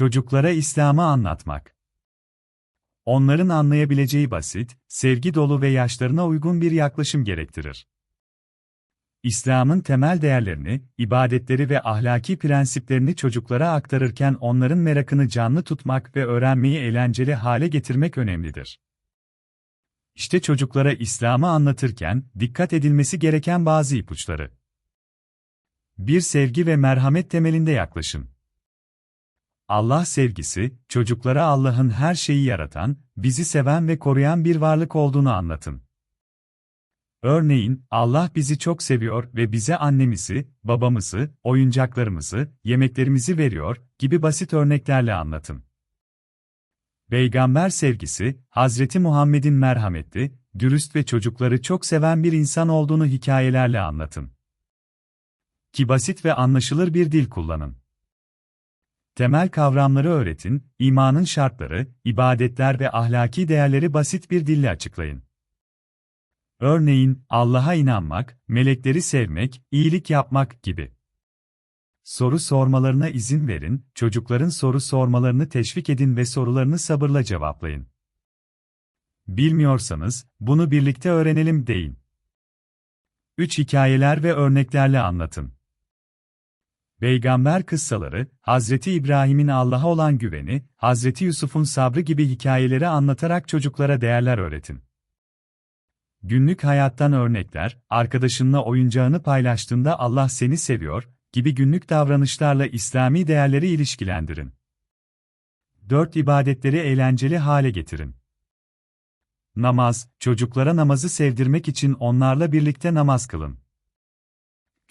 Çocuklara İslam'ı anlatmak. Onların anlayabileceği basit, sevgi dolu ve yaşlarına uygun bir yaklaşım gerektirir. İslam'ın temel değerlerini, ibadetleri ve ahlaki prensiplerini çocuklara aktarırken onların merakını canlı tutmak ve öğrenmeyi eğlenceli hale getirmek önemlidir. İşte çocuklara İslam'ı anlatırken dikkat edilmesi gereken bazı ipuçları. Bir sevgi ve merhamet temelinde yaklaşın. Allah sevgisi, çocuklara Allah'ın her şeyi yaratan, bizi seven ve koruyan bir varlık olduğunu anlatın. Örneğin, Allah bizi çok seviyor ve bize annemizi, babamızı, oyuncaklarımızı, yemeklerimizi veriyor gibi basit örneklerle anlatın. Peygamber sevgisi, Hazreti Muhammed'in merhametli, dürüst ve çocukları çok seven bir insan olduğunu hikayelerle anlatın. Ki basit ve anlaşılır bir dil kullanın. Temel kavramları öğretin, imanın şartları, ibadetler ve ahlaki değerleri basit bir dille açıklayın. Örneğin, Allah'a inanmak, melekleri sevmek, iyilik yapmak gibi. Soru sormalarına izin verin, çocukların soru sormalarını teşvik edin ve sorularını sabırla cevaplayın. Bilmiyorsanız, bunu birlikte öğrenelim deyin. 3 hikayeler ve örneklerle anlatın. Peygamber kıssaları, Hazreti İbrahim'in Allah'a olan güveni, Hazreti Yusuf'un sabrı gibi hikayeleri anlatarak çocuklara değerler öğretin. Günlük hayattan örnekler, arkadaşınla oyuncağını paylaştığında Allah seni seviyor gibi günlük davranışlarla İslami değerleri ilişkilendirin. 4 ibadetleri eğlenceli hale getirin. Namaz, çocuklara namazı sevdirmek için onlarla birlikte namaz kılın.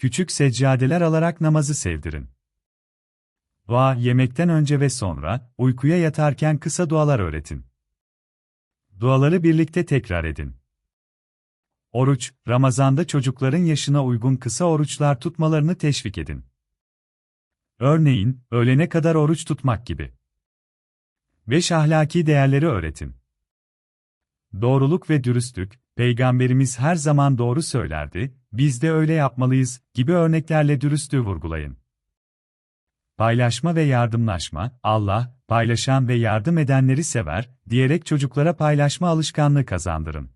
Küçük seccadeler alarak namazı sevdirin. Dua, yemekten önce ve sonra, uykuya yatarken kısa dualar öğretin. Duaları birlikte tekrar edin. Oruç, Ramazan'da çocukların yaşına uygun kısa oruçlar tutmalarını teşvik edin. Örneğin, öğlene kadar oruç tutmak gibi. 5 ahlaki değerleri öğretin. Doğruluk ve dürüstlük, Peygamberimiz her zaman doğru söylerdi, biz de öyle yapmalıyız gibi örneklerle dürüstlüğü vurgulayın. Paylaşma ve yardımlaşma, Allah, paylaşan ve yardım edenleri sever, diyerek çocuklara paylaşma alışkanlığı kazandırın.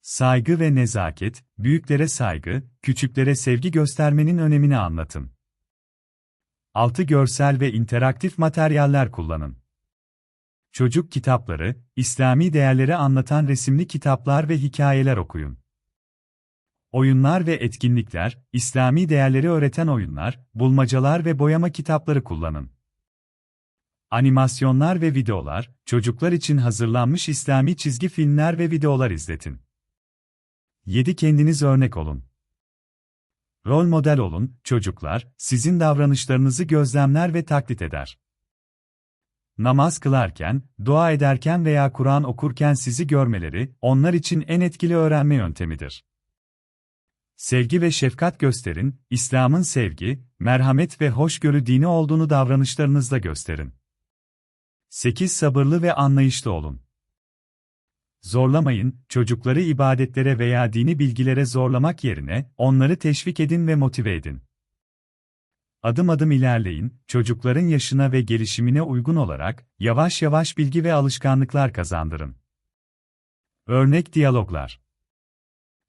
Saygı ve nezaket, büyüklere saygı, küçüklere sevgi göstermenin önemini anlatın. Altı görsel ve interaktif materyaller kullanın. Çocuk kitapları, İslami değerleri anlatan resimli kitaplar ve hikayeler okuyun. Oyunlar ve etkinlikler, İslami değerleri öğreten oyunlar, bulmacalar ve boyama kitapları kullanın. Animasyonlar ve videolar, çocuklar için hazırlanmış İslami çizgi filmler ve videolar izletin. 7 kendiniz örnek olun. Rol model olun, çocuklar, sizin davranışlarınızı gözlemler ve taklit eder. Namaz kılarken, dua ederken veya Kur'an okurken sizi görmeleri, onlar için en etkili öğrenme yöntemidir. Sevgi ve şefkat gösterin, İslam'ın sevgi, merhamet ve hoşgörü dini olduğunu davranışlarınızda gösterin. 8. Sabırlı ve anlayışlı olun. Zorlamayın, çocukları ibadetlere veya dini bilgilere zorlamak yerine, onları teşvik edin ve motive edin. Adım adım ilerleyin, çocukların yaşına ve gelişimine uygun olarak, yavaş yavaş bilgi ve alışkanlıklar kazandırın. Örnek diyaloglar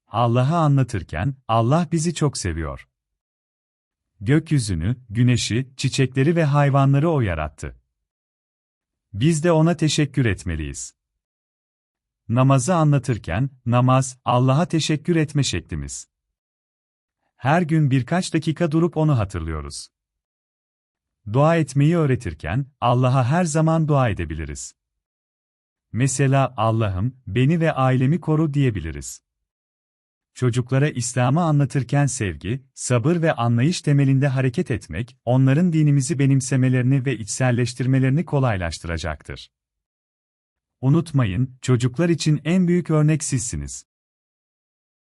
Allah'ı anlatırken, Allah bizi çok seviyor. Gökyüzünü, güneşi, çiçekleri ve hayvanları O yarattı. Biz de O'na teşekkür etmeliyiz. Namazı anlatırken, namaz, Allah'a teşekkür etme şeklimiz. Her gün birkaç dakika durup onu hatırlıyoruz. Dua etmeyi öğretirken, Allah'a her zaman dua edebiliriz. Mesela Allah'ım, beni ve ailemi koru diyebiliriz. Çocuklara İslam'ı anlatırken sevgi, sabır ve anlayış temelinde hareket etmek, onların dinimizi benimsemelerini ve içselleştirmelerini kolaylaştıracaktır. Unutmayın, çocuklar için en büyük örnek sizsiniz.